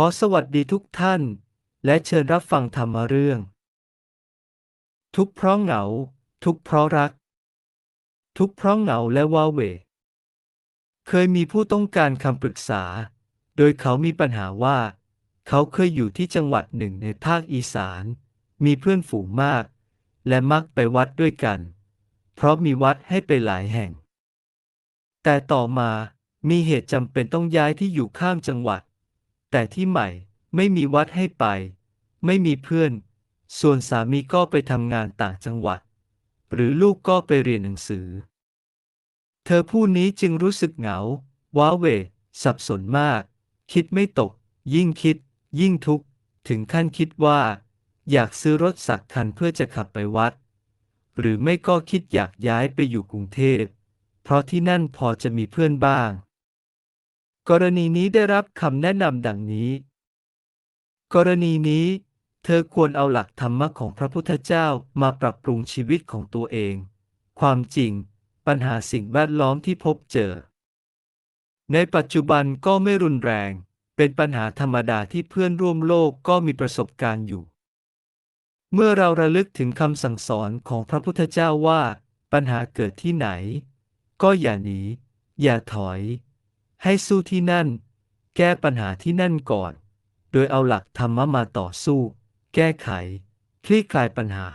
อสวัสดีทุกท่าน และเชิญรับฟังธรรมเรื่อง ทุกเพราะเหงา ทุกเพราะรัก ทุกเพราะเหงาและว้าเหวเคยมีผู้ต้องการคำปรึกษา โดยเขามีปัญหาว่า เขาเคยอยู่ที่จังหวัดหนึ่งในภาคอีสาน มีเพื่อนฝูงมาก และมักไปวัดด้วยกัน เพราะมีวัดให้ไปหลายแห่ง แต่ต่อมามีเหตุจำเป็นต้องย้ายที่อยู่ข้ามจังหวัด แต่ที่ใหม่ไม่มีวัดให้ไป ไม่มีเพื่อน ส่วนสามีก็ไปทำงานต่างจังหวัด หรือลูกก็ไปเรียนหนังสือ เธอผู้นี้จึงรู้สึกเหงา ว้าเหวสับสนมาก คิดไม่ตก ยิ่งคิด ยิ่งทุกข์ ถึงขั้นคิดว่า อยากซื้อรถสักคันเพื่อจะขับไปวัด หรือไม่ก็คิดอยากย้ายไปอยู่กรุงเทพ เพราะที่นั่นพอจะมีเพื่อนบ้าง กรณีนี้ได้รับคำแนะนำดังนี้ กรณีนี้ เธอควรเอาหลักธรรมะของพระพุทธเจ้ามาปรับปรุงชีวิตของตัวเอง ความจริง ปัญหาสิ่งแวดล้อมที่พบเจอ ในปัจจุบันก็ไม่รุนแรง เป็นปัญหาธรรมดาที่เพื่อนร่วมโลกก็มีประสบการณ์อยู่ เมื่อเราระลึกถึงคำสั่งสอนของพระพุทธเจ้าว่า ปัญหาเกิดที่ไหน ก็อย่าหนี อย่าถอย ให้สู้ที่นั่น แก้ปัญหาที่นั่นก่อน โดยเอาหลักธรรมะมาต่อสู้ แก้ไข คลี่คลายปัญหา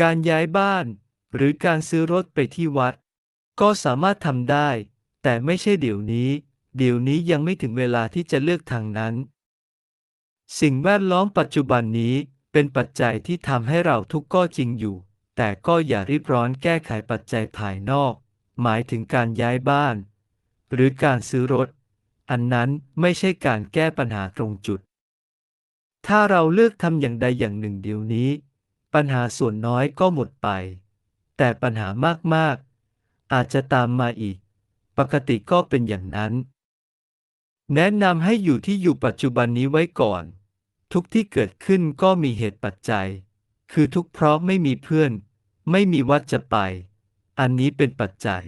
การย้ายบ้าน หรือการซื้อรถไปที่วัด ก็สามารถทำได้ แต่ไม่ใช่เดี๋ยวนี้ เดี๋ยวนี้ยังไม่ถึงเวลาที่จะเลือกทางนั้น สิ่งแวดล้อมปัจจุบันนี้เป็นปัจจัยที่ทำให้เราทุกข์ก็จริงอยู่ แต่ก็อย่ารีบร้อนแก้ไขปัจจัยภายนอก หมายถึงการย้ายบ้าน หรือการซื้อรถ อันนั้นไม่ใช่การแก้ปัญหาตรงจุด ถ้าเราเลือกทำอย่างใดอย่างหนึ่งเดี๋ยวนี้ ปัญหาส่วนน้อยก็หมดไป แต่ปัญหามากๆ อาจจะตามมาอีก ปกติก็เป็นอย่างนั้น แนะนำให้อยู่ที่อยู่ปัจจุบันนี้ไว้ก่อน ทุกที่เกิดขึ้นก็มีเหตุปัจจัย คือทุกเพราะไม่มีเพื่อน ไม่มีวัดจะไป อันนี้เป็นปัจจัย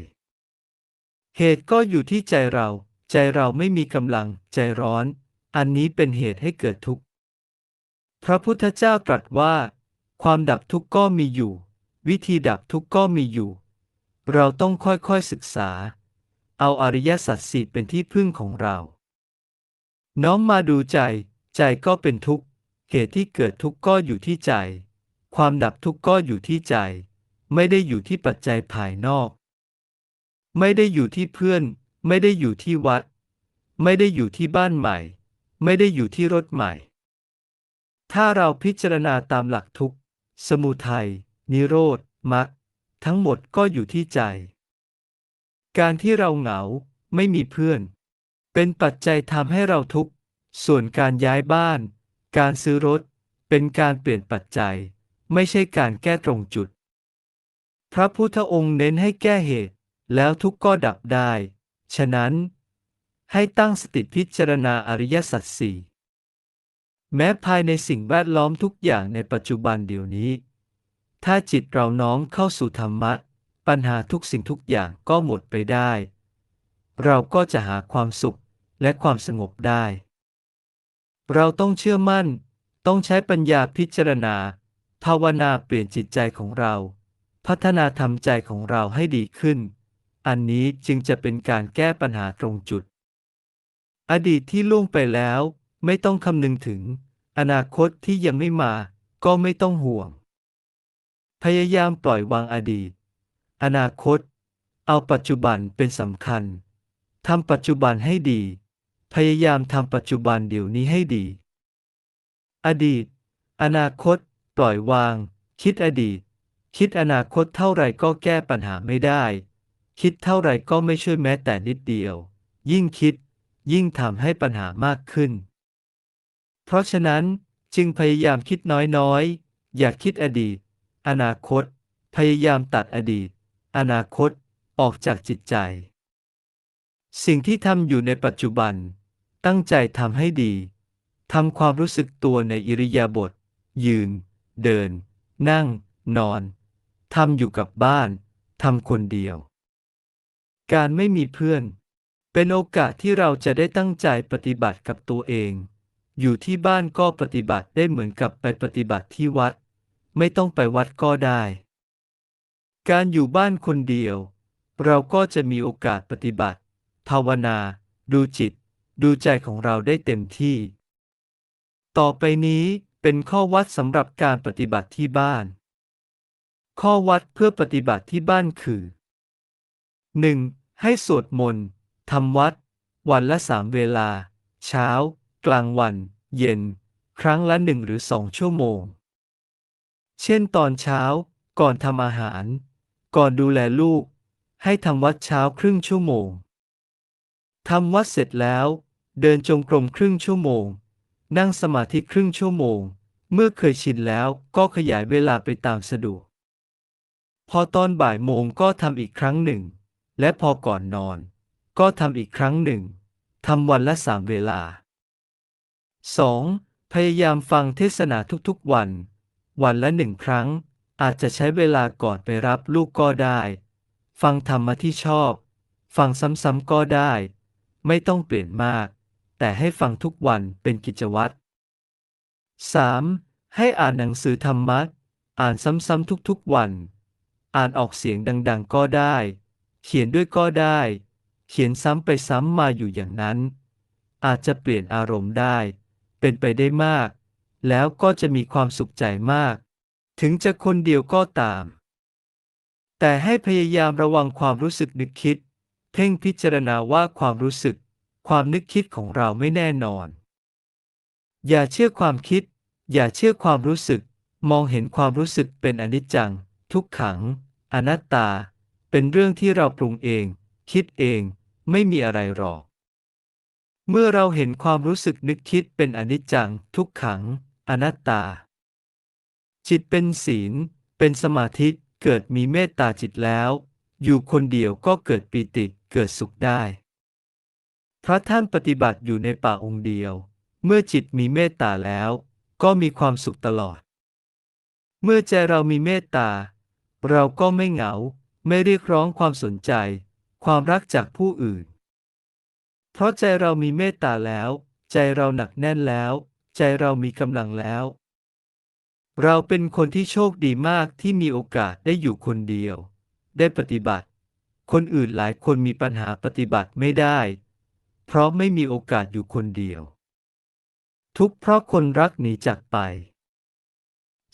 เหตุก็อยู่ที่ใจเรา ใจเราไม่มีกำลัง ใจร้อน อันนี้เป็นเหตุให้เกิดทุกข์ พระพุทธเจ้าตรัสว่า ความดับทุกข์ก็มีอยู่ วิธีดับทุกข์ก็มีอยู่ เราต้องค่อยๆศึกษา เอาอริยสัจสี่เป็นที่พึ่งของเรา น้อมมาดูใจ ใจก็เป็นทุกข์ เหตุที่เกิดทุกข์ก็อยู่ที่ใจ ความดับทุกข์ก็อยู่ที่ใจ ไม่ได้อยู่ที่ปัจจัยภายนอก ไม่ได้อยู่ที่เพื่อน ไม่ได้อยู่ที่วัด ไม่ได้อยู่ที่บ้านใหม่ ไม่ได้อยู่ที่รถใหม่ ถ้าเราพิจารณาตามหลักทุกสมุทัย นิโรธมรรคทั้งหมดก็อยู่ที่ใจ การที่เราเหงาไม่มีเพื่อน เป็นปัจจัยทำให้เราทุกข์ ส่วนการย้ายบ้าน การซื้อรถ เป็นการเปลี่ยนปัจจัย ไม่ใช่การแก้ตรงจุด พระพุทธองค์เน้นให้แก้เหตุ แล้วทุกข์ก็ดับได้ ฉะนั้น ให้ตั้งสติพิจารณาอริยสัจสี่แม้ภายในสิ่งแวดล้อมทุกอย่างในปัจจุบันเดี๋ยวนี้ ถ้าจิตเราน้อมเข้าสู่ธรรมะ ปัญหาทุกสิ่งทุกอย่างก็หมดไปได้ เราก็จะหาความสุขและความสงบได้ เราต้องเชื่อมั่น ต้องใช้ปัญญาพิจารณา ภาวนาเปลี่ยนจิตใจของเรา พัฒนาทำใจของเราให้ดีขึ้น อันนี้จึงจะเป็นการแก้ปัญหาตรงจุด อดีตที่ล่วงไปแล้ว ไม่ต้องคำนึงถึง อนาคตที่ยังไม่มา ก็ไม่ต้องห่วง พยายามปล่อยวางอดีต อนาคต เอาปัจจุบันเป็นสำคัญทำปัจจุบันให้ดี พยายามทำปัจจุบันเดี๋ยวนี้ให้ดี อดีต อนาคต ปล่อยวาง คิดอดีต คิดอนาคตเท่าไรก็แก้ปัญหาไม่ได้ คิดเท่าไรก็ไม่ช่วยแม้แต่นิดเดียว ยิ่งคิด ยิ่งทำให้ปัญหามากขึ้น เพราะฉะนั้นจึงพยายามคิดน้อยๆ อย่าคิดอดีต อนาคต พยายามตัดอดีต อนาคต ออกจากจิตใจ สิ่งที่ทำอยู่ในปัจจุบัน ตั้งใจทำให้ดีทำความรู้สึกตัวในอิริยาบถ ยืน เดิน นั่ง นอน ทำอยู่กับบ้าน ทำคนเดียว การไม่มีเพื่อน เป็นโอกาสที่เราจะได้ตั้งใจปฏิบัติกับตัวเอง อยู่ที่บ้านก็ปฏิบัติได้เหมือนกับไปปฏิบัติที่วัด ไม่ต้องไปวัดก็ได้ การอยู่บ้านคนเดียว เราก็จะมีโอกาสปฏิบัติ ภาวนา ดูจิต ดูใจของเราได้เต็มที่ ต่อไปนี้เป็นข้อวัดสำหรับการปฏิบัติที่บ้าน ข้อวัดเพื่อปฏิบัติที่บ้านคือ 1. ให้สวดมนต์ทำวัด วันละสามเวลา เช้า กลางวัน เย็น ครั้งละหนึ่งหรือสองชั่วโมง เช่นตอนเช้า ก่อนทำอาหาร ก่อนดูแลลูก ให้ทำวัดเช้าครึ่งชั่วโมงทำวัดเสร็จแล้ว เดินจงกรมครึ่งชั่วโมง นั่งสมาธิครึ่งชั่วโมง เมื่อเคยชินแล้วก็ขยายเวลาไปตามสะดวก พอตอนบ่ายโมงก็ทำอีกครั้งหนึ่ง และพอก่อนนอน ก็ทำอีกครั้งหนึ่งทำวันละสามเวลา 2. พยายามฟังเทศนาทุกๆวัน วันละหนึ่งครั้ง อาจจะใช้เวลาก่อนไปรับลูกก็ได้ ฟังธรรมะที่ชอบ ฟังซ้ำๆก็ได้ ไม่ต้องเปลี่ยนมาก แต่ให้ฟังทุกวันเป็นกิจวัตร 3. ให้อ่านหนังสือธรรมะ อ่านซ้ำๆทุกๆวัน อ่านออกเสียงดังๆก็ได้ เขียนด้วยก็ได้ เขียนซ้ำไปซ้ำมาอยู่อย่างนั้น อาจจะเปลี่ยนอารมณ์ได้ เป็นไปได้มาก แล้วก็จะมีความสุขใจมาก ถึงจะคนเดียวก็ตาม แต่ให้พยายามระวังความรู้สึกนึกคิด เพ่งพิจารณาว่าความรู้สึก ความนึกคิดของเราไม่แน่นอน อย่าเชื่อความคิด อย่าเชื่อความรู้สึก มองเห็นความรู้สึกเป็นอนิจจัง ทุกขัง อนัตตา เป็นเรื่องที่เราปรุงเอง คิดเอง ไม่มีอะไรหรอก เมื่อเราเห็นความรู้สึกนึกคิดเป็นอนิจจัง ทุกขัง อนัตตา จิตเป็นศีล เป็นสมาธิเกิดมีเมตตาจิตแล้ว อยู่คนเดียวก็เกิดปีติเกิดสุขได้ พระท่านปฏิบัติอยู่ในป่าองค์เดียว เมื่อจิตมีเมตตาแล้ว ก็มีความสุขตลอด เมื่อใจเรามีเมตตา เราก็ไม่เหงา ไม่เรียกร้องความสนใจ ความรักจากผู้อื่น เพราะใจเรามีเมตตาแล้ว ใจเราหนักแน่นแล้ว ใจเรามีกำลังแล้ว เราเป็นคนที่โชคดีมากที่มีโอกาสได้อยู่คนเดียว ได้ปฏิบัติ คนอื่นหลายคนมีปัญหาปฏิบัติไม่ได้ เพราะไม่มีโอกาสอยู่คนเดียว ทุกเพราะคนรักหนีจากไป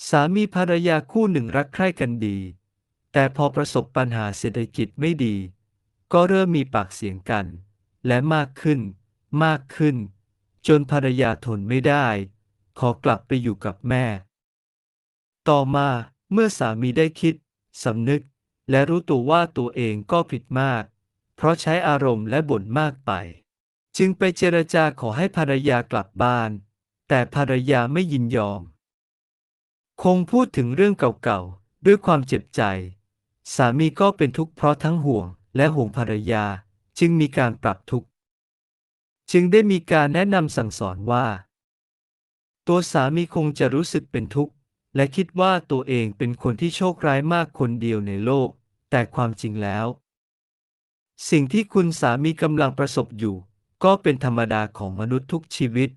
สามีภรรยาคู่หนึ่งรักใคร่กันดี แต่พอประสบปัญหาเศรษฐกิจไม่ดี ก็เริ่มมีปากเสียงกัน และมากขึ้น มากขึ้น จนภรรยาทนไม่ได้ ขอกลับไปอยู่กับแม่ ต่อมาเมื่อสามีได้คิดสำนึก และรู้ตัวว่าตัวเองก็ผิดมาก เพราะใช้อารมณ์และบ่นมากไป จึงไปเจรจาขอให้ภรรยากลับบ้าน แต่ภรรยาไม่ยินยอม คงพูดถึงเรื่องเก่าๆ ด้วยความเจ็บใจ สามีก็เป็นทุกข์เพราะทั้งห่วงและห่วงภรรยา จึงมีการปรับทุกข์ จึงได้มีการแนะนำสั่งสอนว่า ตัวสามีคงจะรู้สึกเป็นทุกข์ และคิดว่าตัวเองเป็นคนที่โชคร้ายมากคนเดียวในโลก แต่ความจริงแล้ว สิ่งที่คุณสามีกำลังประสบอยู่ ก็เป็นธรรมดาของมนุษย์ทุกชีวิต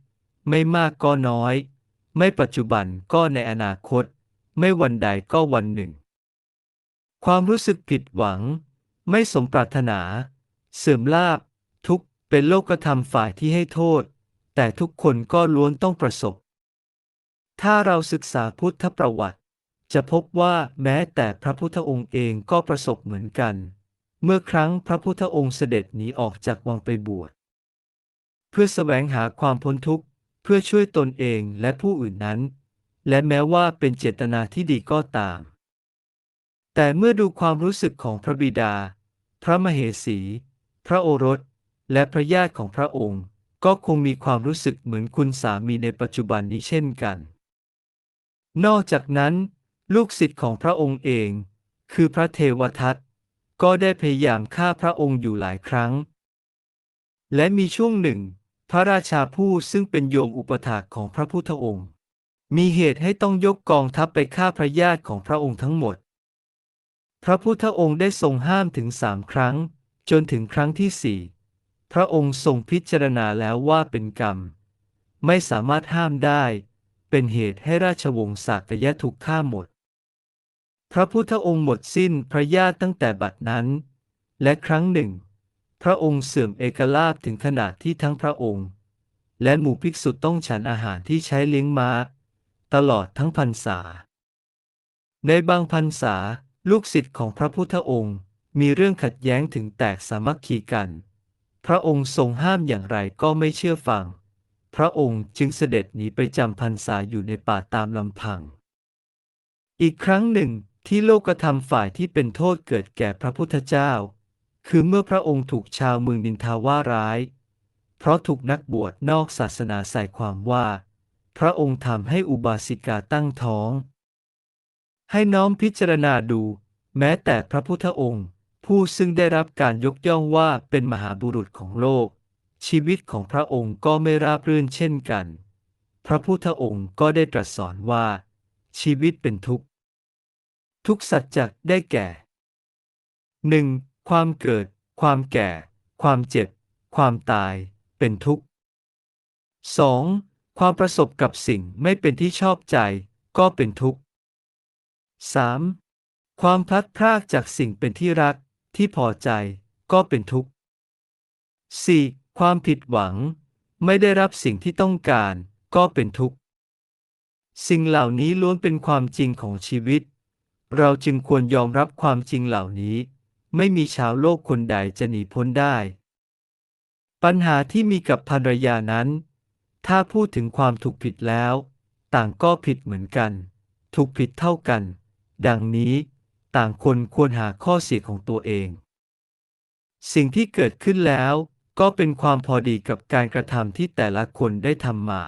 ไม่มากก็น้อย ไม่ปัจจุบันก็ในอนาคต ไม่วันใดก็วันหนึ่ง ความรู้สึกผิดหวัง ไม่สมปรารถนา เสื่อมลาบ ทุกเป็นโลกธรรมฝ่ายที่ให้โทษ แต่ทุกคนก็ล้วนต้องประสบ ถ้าเราศึกษาพุทธประวัติ จะพบว่าแม้แต่พระพุทธองค์เองก็ประสบเหมือนกัน เมื่อครั้งพระพุทธองค์เสด็จหนีออกจากวังไปบวช เพื่อแสวงหาความพ้นทุกข์ เพื่อช่วยตนเองและผู้อื่นนั้น และแม้ว่าเป็นเจตนาที่ดีก็ตาม แต่เมื่อดูความรู้สึกของพระบิดา พระมเหสี พระโอรส และพระญาติของพระองค์ ก็คงมีความรู้สึกเหมือนคุณสามีในปัจจุบันนี้เช่นกัน นอกจากนั้น ลูกศิษย์ของพระองค์เอง คือพระเทวทัตก็ได้พยายามฆ่าพระองค์อยู่หลายครั้ง และมีช่วงหนึ่ง พระราชาผู้ซึ่งเป็นโยมอุปถากของพระพุทธองค์ มีเหตุให้ต้องยกกองทัพไปฆ่าพระญาติของพระองค์ทั้งหมด พระพุทธองค์ได้ทรงห้ามถึงสามครั้ง จนถึงครั้งที่สี่พระองค์ทรงพิจารณาแล้วว่าเป็นกรรม ไม่สามารถห้ามได้ เป็นเหตุให้ราชวงศ์สากยะถูกฆ่าหมด พระพุทธองค์หมดสิ้นพระญาติตั้งแต่บัดนั้น และครั้งหนึ่ง พระองค์เสื่อมเอกลาภถึงขนาดที่ทั้งพระองค์ และหมู่ภิกษุต้องฉันอาหารที่ใช้เลี้ยงม้า ตลอดทั้งพรรษา ในบางพรรษา ลูกศิษย์ของพระพุทธองค์ มีเรื่องขัดแย้งถึงแตกสามัคคีกัน พระองค์ทรงห้ามอย่างไรก็ไม่เชื่อฟัง พระองค์จึงเสด็จหนีไปจำพรรษาอยู่ในป่าตามลำพัง อีกครั้งหนึ่งที่โลกธรรมฝ่ายที่เป็นโทษเกิดแก่พระพุทธเจ้า คือเมื่อพระองค์ถูกชาวเมืองดินทาว่าร้าย เพราะถูกนักบวชนอกศาสนาใส่ความว่า พระองค์ทำให้อุบาสิกาตั้งท้อง ให้น้อมพิจารณาดู แม้แต่พระพุทธองค์ ผู้ซึ่งได้รับการยกย่องว่าเป็นมหาบุรุษของโลก ชีวิตของพระองค์ก็ไม่ราบรื่นเช่นกัน พระพุทธองค์ก็ได้ตรัสสอนว่า ชีวิตเป็นทุกข์ ทุกสัจจะได้แก่ 1. ความเกิด ความแก่ ความเจ็บ ความตาย เป็นทุกข์ 2. ความประสบกับสิ่งไม่เป็นที่ชอบใจ ก็เป็นทุกข์ 3. ความพลัดพรากจากสิ่งเป็นที่รักที่พอใจก็เป็นทุกข์ 4. ความผิดหวัง ไม่ได้รับสิ่งที่ต้องการก็เป็นทุกข์ สิ่งเหล่านี้ล้วนเป็นความจริงของชีวิต เราจึงควรยอมรับความจริงเหล่านี้ ไม่มีชาวโลกคนใดจะหนีพ้นได้ ปัญหาที่มีกับภรรยานั้น ถ้าพูดถึงความถูกผิดแล้ว ต่างก็ผิดเหมือนกัน ถูกผิดเท่ากัน ดังนี้ ต่างคนควรหาข้อเสียของตัวเอง สิ่งที่เกิดขึ้นแล้วก็เป็นความพอดีกับการกระทำที่แต่ละคนได้ทำมา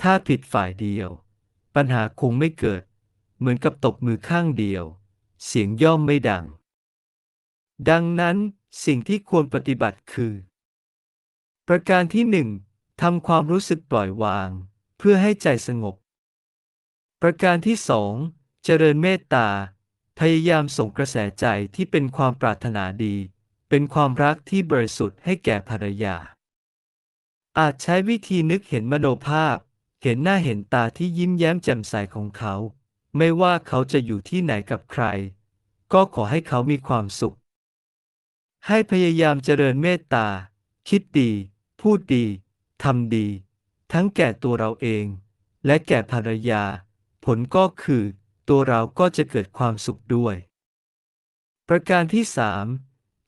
ถ้าผิดฝ่ายเดียว ปัญหาคงไม่เกิด เหมือนกับตบมือข้างเดียว เสียงย่อมไม่ดัง ดังนั้นสิ่งที่ควรปฏิบัติคือ ประการที่หนึ่งทำความรู้สึกปล่อยวาง เพื่อให้ใจสงบ ประการที่สอง เจริญเมตตา พยายามส่งกระแสใจที่เป็นความปรารถนาดี เป็นความรักที่บริสุทธิ์ให้แก่ภรรยา อาจใช้วิธีนึกเห็นมโนภาพ เห็นหน้าเห็นตาที่ยิ้มแย้มแจ่มใสของเขา ไม่ว่าเขาจะอยู่ที่ไหนกับใคร ก็ขอให้เขามีความสุข ให้พยายามเจริญเมตตา คิดดี พูดดีทำดี ทั้งแก่ตัวเราเอง และแก่ภรรยา ผลก็คือ ตัวเราก็จะเกิดความสุขด้วย ประการที่สาม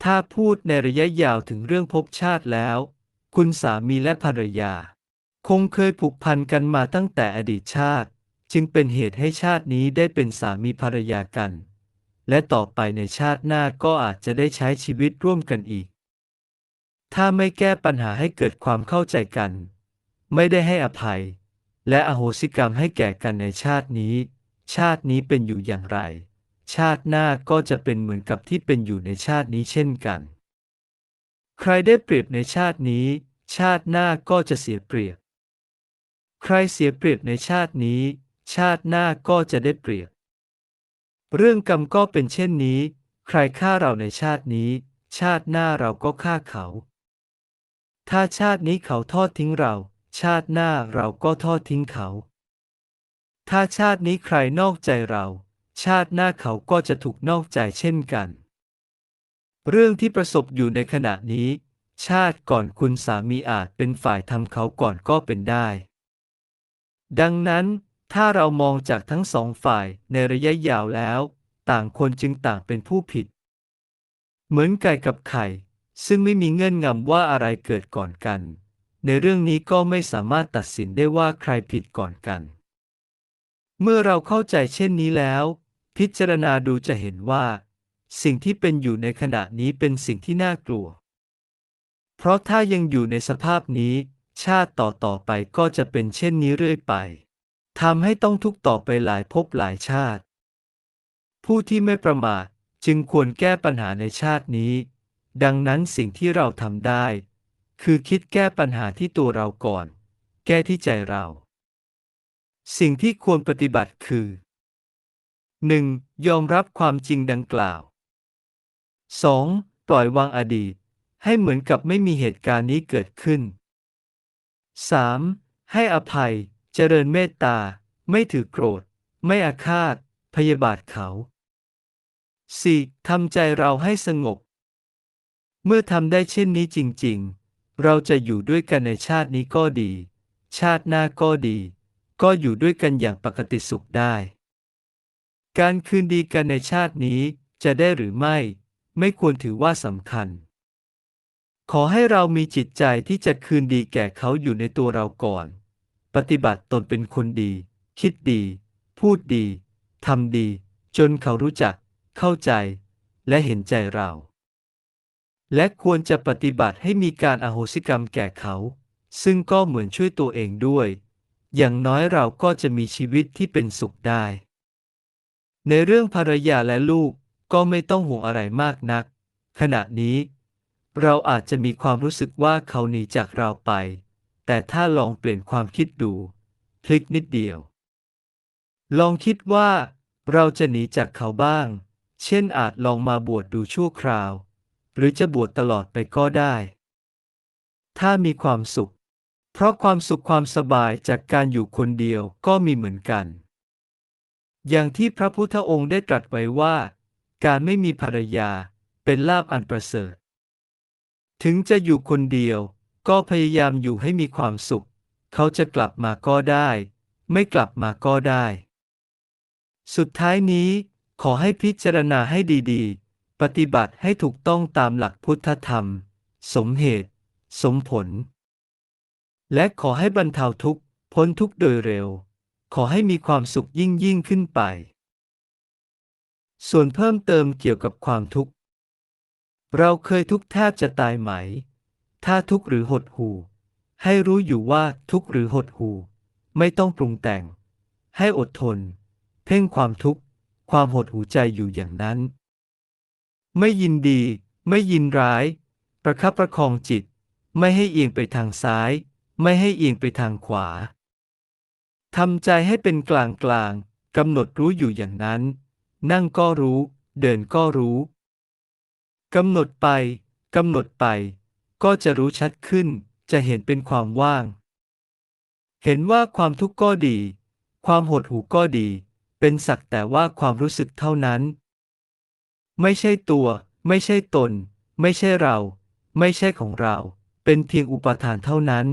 ถ้าพูดในระยะยาวถึงเรื่องภพชาติแล้ว คุณสามีและภรรยา คงเคยผูกพันกันมาตั้งแต่อดีตชาติ จึงเป็นเหตุให้ชาตินี้ได้เป็นสามีภรรยากัน และต่อไปในชาติหน้าก็อาจจะได้ใช้ชีวิตร่วมกันอีก ถ้าไม่แก้ปัญหาให้เกิดความเข้าใจกัน ไม่ได้ให้อภัย และอโหสิกรรมให้แก่กันในชาตินี้ ชาตินี้เป็นอยู่อย่างไร ชาติหน้าก็จะเป็นเหมือนกับที่เป็นอยู่ในชาตินี้เช่นกัน ใครได้เปรียบในชาตินี้ ชาติหน้าก็จะเสียเปรียบ ใครเสียเปรียบในชาตินี้ ชาติหน้าก็จะได้เปรียบ เรื่องกรรมก็เป็นเช่นนี้ ใครฆ่าเราในชาตินี้ ชาติหน้าเราก็ฆ่าเขา ถ้าชาตินี้เขาทอดทิ้งเรา ชาติหน้าเราก็ทอดทิ้งเขา ถ้าชาตินี้ใครนอกใจเรา ชาติหน้าเขาก็จะถูกนอกใจเช่นกัน เรื่องที่ประสบอยู่ในขณะนี้ ชาติก่อนคุณสามีอาจเป็นฝ่ายทำเขาก่อนก็เป็นได้ ดังนั้น ถ้าเรามองจากทั้งสองฝ่ายในระยะยาวแล้ว ต่างคนจึงต่างเป็นผู้ผิด เหมือนไก่กับไข่ ซึ่งไม่มีเงื่อนงำว่าอะไรเกิดก่อนกัน ในเรื่องนี้ก็ไม่สามารถตัดสินได้ว่าใครผิดก่อนกัน เมื่อเราเข้าใจเช่นนี้แล้ว พิจารณาดูจะเห็นว่า สิ่งที่เป็นอยู่ในขณะนี้เป็นสิ่งที่น่ากลัว เพราะถ้ายังอยู่ในสภาพนี้ ชาติต่อต่อไปก็จะเป็นเช่นนี้เรื่อยไปทำให้ต้องทุกต่อไปหลายภพหลายชาติ ผู้ที่ไม่ประมาทจึงควรแก้ปัญหาในชาตินี้ ดังนั้นสิ่งที่เราทำได้ คือคิดแก้ปัญหาที่ตัวเราก่อน แก้ที่ใจเรา สิ่งที่ควรปฏิบัติคือ 1. ยอมรับความจริงดังกล่าว 2. ปล่อยวางอดีต ให้เหมือนกับไม่มีเหตุการณ์นี้เกิดขึ้น 3. ให้อภัย เจริญเมตตา ไม่ถือโกรธ ไม่อาฆาต พยาบาทเขา 4. ทำใจเราให้สงบ เมื่อทำได้เช่นนี้จริง ๆ เราจะอยู่ด้วยกันในชาตินี้ก็ดี ชาติหน้าก็ดี ก็อยู่ด้วยกันอย่างปกติสุขได้ การคืนดีกันในชาตินี้จะได้หรือไม่ ไม่ควรถือว่าสำคัญ ขอให้เรามีจิตใจที่จะคืนดีแก่เขาอยู่ในตัวเราก่อน ปฏิบัติตนเป็นคนดี คิดดี พูดดีทำดี จนเขารู้จัก เข้าใจ และเห็นใจเรา และควรจะปฏิบัติให้มีการอโหสิกรรมแก่เขา ซึ่งก็เหมือนช่วยตัวเองด้วย อย่างน้อยเราก็จะมีชีวิตที่เป็นสุขได้ ในเรื่องภรรยาและลูกก็ไม่ต้องห่วงอะไรมากนัก ขณะนี้ เราอาจจะมีความรู้สึกว่าเขาหนีจากเราไป แต่ถ้าลองเปลี่ยนความคิดดู พลิกนิดเดียว ลองคิดว่า เราจะหนีจากเขาบ้าง เช่นอาจลองมาบวชดดูชั่วคราว หรือจะบวชตลอดไปก็ได้ ถ้ามีความสุข ราะความสุขความสบายจากการอยู่คนเดียวก็มีเหมือนกัน อย่างที่พระพุทธองค์ได้ตรัสไว้ว่า การไม่มีภรรยาเป็นลาภอันประเสริฐ ถึงจะอยู่คนเดียวก็พยายามอยู่ให้มีความสุข เขาจะกลับมาก็ได้ ไม่กลับมาก็ได้ สุดท้ายนี้ขอให้พิจารณาให้ดีๆ ปฏิบัติให้ถูกต้องตามหลักพุทธธรรม สมเหตุ สมผล และขอให้บรรเทาทุกข์พ้นทุกข์โดยเร็ว ขอให้มีความสุขยิ่งยิ่งขึ้นไป ส่วนเพิ่มเติมเกี่ยวกับความทุกข์ เราเคยทุกข์แทบจะตายไหม ถ้าทุกข์หรือหดหู่ ให้รู้อยู่ว่าทุกข์หรือหดหู่ ไม่ต้องปรุงแต่ง ให้อดทน เพ่งความทุกข์ ความหดหูใจอยู่อย่างนั้น ไม่ยินดี ไม่ยินร้าย ประคับประคองจิต ไม่ให้เอียงไปทางซ้าย ไม่ให้เอียงไปทางขวาทำใจให้เป็นกลางกลางกำหนดรู้อยู่อย่างนั้น นั่งก็รู้ เดินก็รู้กำหนดไปกำหนดไป ก็จะรู้ชัดขึ้น จะเห็นเป็นความว่าง เห็นว่าความทุกข์ก็ดี ความหดหู่ก็ดี เป็นสักแต่ว่าความรู้สึกเท่านั้น ไม่ใช่ตัว ไม่ใช่ตน ไม่ใช่เรา ไม่ใช่ของเรา เป็นเพียงอุปทานเท่านั้น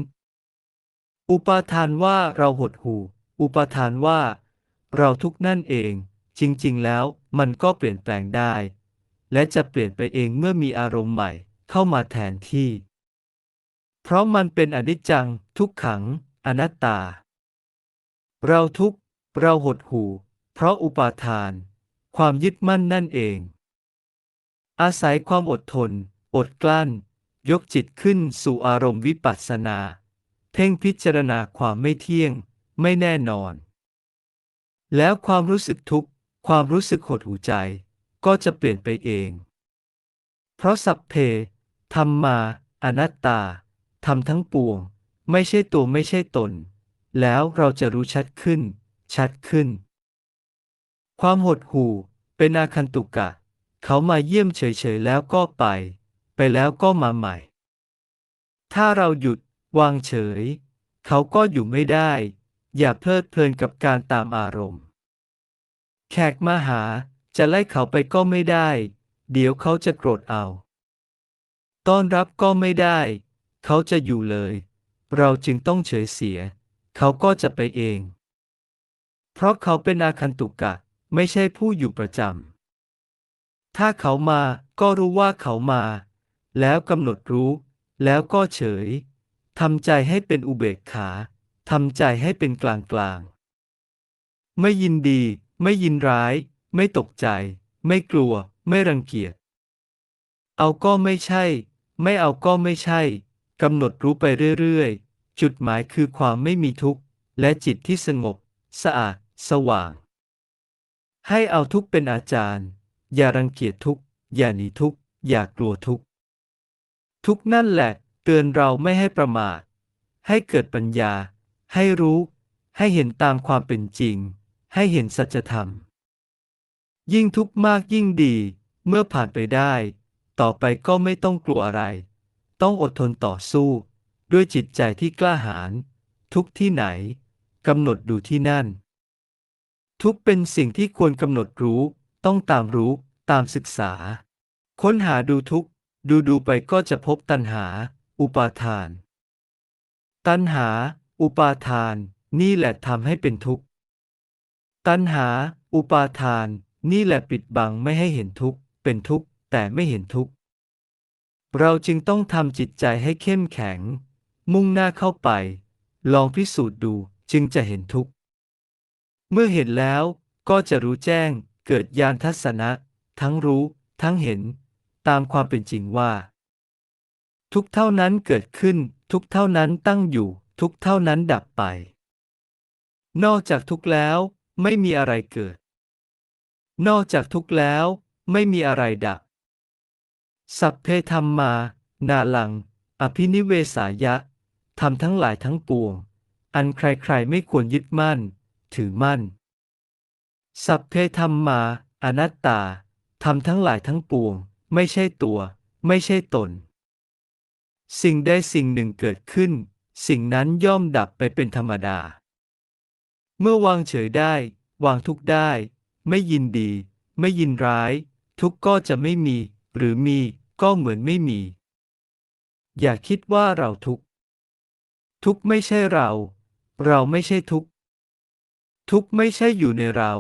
อุปทานว่าเราหดหู่ อุปทานว่า เราทุกนั่นเอง จริงๆ แล้วมันก็เปลี่ยนแปลงได้ และจะเปลี่ยนไปเองเมื่อมีอารมณ์ใหม่เข้ามาแทนที่ เพราะมันเป็นอนิจจัง ทุกขัง อนัตตา เราทุกเราหดหู่ เพราะอุปาทาน ความยึดมั่นนั่นเอง อาศัยความอดทน อดกลั้น ยกจิตขึ้นสู่อารมณ์วิปัสสนา เพ่งพิจารณาความไม่เที่ยง ไม่แน่นอน แล้วความรู้สึกทุกข์ ความรู้สึกหดหูใจ ก็จะเปลี่ยนไปเอง เพราะสัพเพธรรมา อนัตตาทำทั้งปวง ไม่ใช่ตัวไม่ใช่ตน แล้วเราจะรู้ชัดขึ้น ชัดขึ้น ความหดหู่เป็นอาคันตุกะ เขามาเยี่ยมเฉยๆแล้วก็ไป ไปแล้วก็มาใหม่ ถ้าเราหยุด วางเฉย เขาก็อยู่ไม่ได้ อย่าเพลิดเพลินกับการตามอารมณ์ แขกมาหาจะไล่เขาไปก็ไม่ได้ เดี๋ยวเขาจะโกรธเอา ต้อนรับก็ไม่ได้ เขาจะอยู่เลย เราจึงต้องเฉยเสีย เขาก็จะไปเอง เพราะเขาเป็นอาคันตุกะ ไม่ใช่ผู้อยู่ประจำ ถ้าเขามาก็รู้ว่าเขามา แล้วกำหนดรู้ แล้วก็เฉย ทำใจให้เป็นอุเบกขาทำใจให้เป็นกลางกลาง ไม่ยินดี ไม่ยินร้าย ไม่ตกใจ ไม่กลัว ไม่รังเกียจ เอาก็ไม่ใช่ ไม่เอาก็ไม่ใช่กำหนดรู้ไปเรื่อยๆ จุดหมายคือความไม่มีทุกข์ และจิตที่สงบ สะอาด สว่าง ให้เอาทุกข์เป็นอาจารย์ อย่ารังเกียจทุกข์ อย่าหนีทุกข์ อย่ากลัวทุกข์ ทุกข์นั่นแหละ เตือนเราไม่ให้ประมาท ให้เกิดปัญญา ให้รู้ ให้เห็นตามความเป็นจริง ให้เห็นสัจธรรม ยิ่งทุกข์มากยิ่งดี เมื่อผ่านไปได้ ต่อไปก็ไม่ต้องกลัวอะไร ต้องอดทนต่อสู้ ด้วยจิตใจที่กล้าหาญทุกที่ไหนกำหนดดูที่นั่น ทุกเป็นสิ่งที่ควรกำหนดรู้ ต้องตามรู้ตามศึกษา ค้นหาดูทุกดูดูไปก็จะพบตัณหา อุปาทาน ตัณหา อุปาทาน นี่แหละทำให้เป็นทุกข์ ตัณหา อุปาทาน นี่แหละปิดบังไม่ให้เห็นทุกข์ เป็นทุกข์ แต่ไม่เห็นทุกข์ เราจึงต้องทำจิตใจให้เข้มแข็ง มุ่งหน้าเข้าไป ลองพิสูจน์ดูจึงจะเห็นทุกข์ เมื่อเห็นแล้วก็จะรู้แจ้งเกิดญาณทัศนะ ทั้งรู้ ทั้งเห็น ตามความเป็นจริงว่า ทุกเท่านั้นเกิดขึ้น ทุกเท่านั้นตั้งอยู่ ทุกเท่านั้นดับไป นอกจากทุกแล้ว ไม่มีอะไรเกิด นอกจากทุกแล้ว ไม่มีอะไรดับ สัพเพธรรมมา นาลัง อภินิเวสายะทำทั้งหลายทั้งปวง อันใครๆไม่ควรยึดมั่น ถือมั่น สัพเพธรรมมา อนัตตาทำทั้งหลายทั้งปวง ไม่ใช่ตัว ไม่ใช่ตน สิ่งใดสิ่งหนึ่งเกิดขึ้น สิ่งนั้นย่อมดับไปเป็นธรรมดา เมื่อวางเฉยได้ วางทุกได้ ไม่ยินดี ไม่ยินร้าย ทุกก็จะไม่มี หรือมีก็เหมือนไม่มี อย่าคิดว่าเราทุกทุกไม่ใช่เรา เราไม่ใช่ทุกทุกไม่ใช่อยู่ในเรา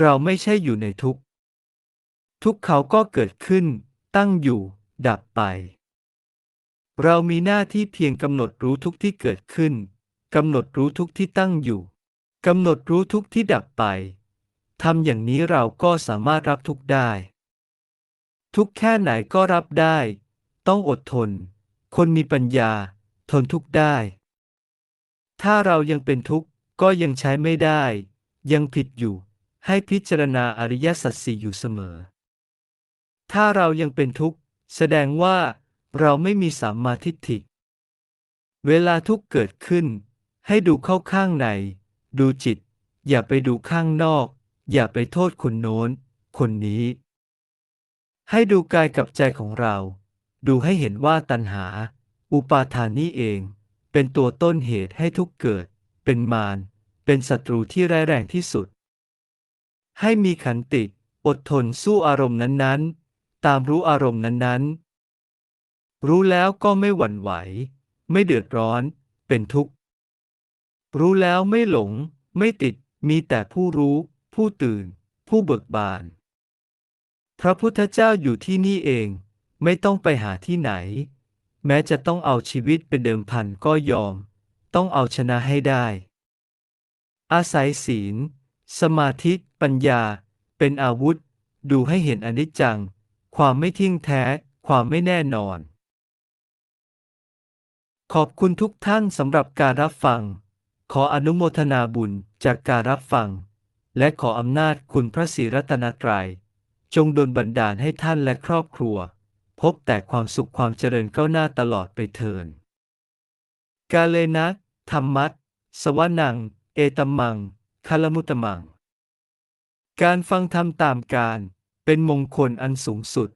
เราไม่ใช่อยู่ในทุกทุกเขาก็เกิดขึ้น ตั้งอยู่ ดับไป เรามีหน้าที่เพียงกำหนดรู้ทุกที่เกิดขึ้น กำหนดรู้ทุกที่ตั้งอยู่กำหนดรู้ทุกที่ดับไป ทำอย่างนี้เราก็สามารถรับทุกได้ ทุกแค่ไหนก็รับได้ ต้องอดทน คนมีปัญญา ทนทุกได้ ถ้าเรายังเป็นทุกข์ก็ยังใช้ไม่ได้ ยังผิดอยู่ ให้พิจารณาอริยสัจสี่อยู่เสมอ ถ้าเรายังเป็นทุกข์ แสดงว่า เราไม่มีสัมมาทิฏฐิ เวลาทุกเกิดขึ้น ให้ดูเข้าข้างใน ดูจิต อย่าไปดูข้างนอก อย่าไปโทษคนโน้น คนนี้ ให้ดูกายกับใจของเรา ดูให้เห็นว่าตัณหา อุปาทานนี้เอง เป็นตัวต้นเหตุให้ทุกเกิด เป็นมาร เป็นศัตรูที่ร้ายแรงที่สุด ให้มีขันติ อดทนสู้อารมณ์นั้นๆ ตามรู้อารมณ์นั้นๆ รู้แล้วก็ไม่หวั่นไหว ไม่เดือดร้อน เป็นทุกข์ รู้แล้วไม่หลง ไม่ติด มีแต่ผู้รู้ ผู้ตื่น ผู้เบิกบาน พระพุทธเจ้าอยู่ที่นี่เอง ไม่ต้องไปหาที่ไหน แม้จะต้องเอาชีวิตเป็นเดิมพันก็ยอม ต้องเอาชนะให้ได้ อาศัยศีล สมาธิปัญญา เป็นอาวุธ ดูให้เห็นอนิจจัง ความไม่เที่ยงแท้ ความไม่แน่นอน ขอบคุณทุกท่านสำหรับการรับฟัง ขออนุโมทนาบุญจากการรับฟัง และขออำนาจคุณพระศรีรัตนตรัย จงดลบันดาลให้ท่านและครอบครัว พบแต่ความสุขความเจริญก้าวหน้าตลอดไปเทินกาเลนะธรรมัตสวนัง เอตมังคลมุตตมัง การฟังธรรมตามการ เป็นมงคลอันสูงสุด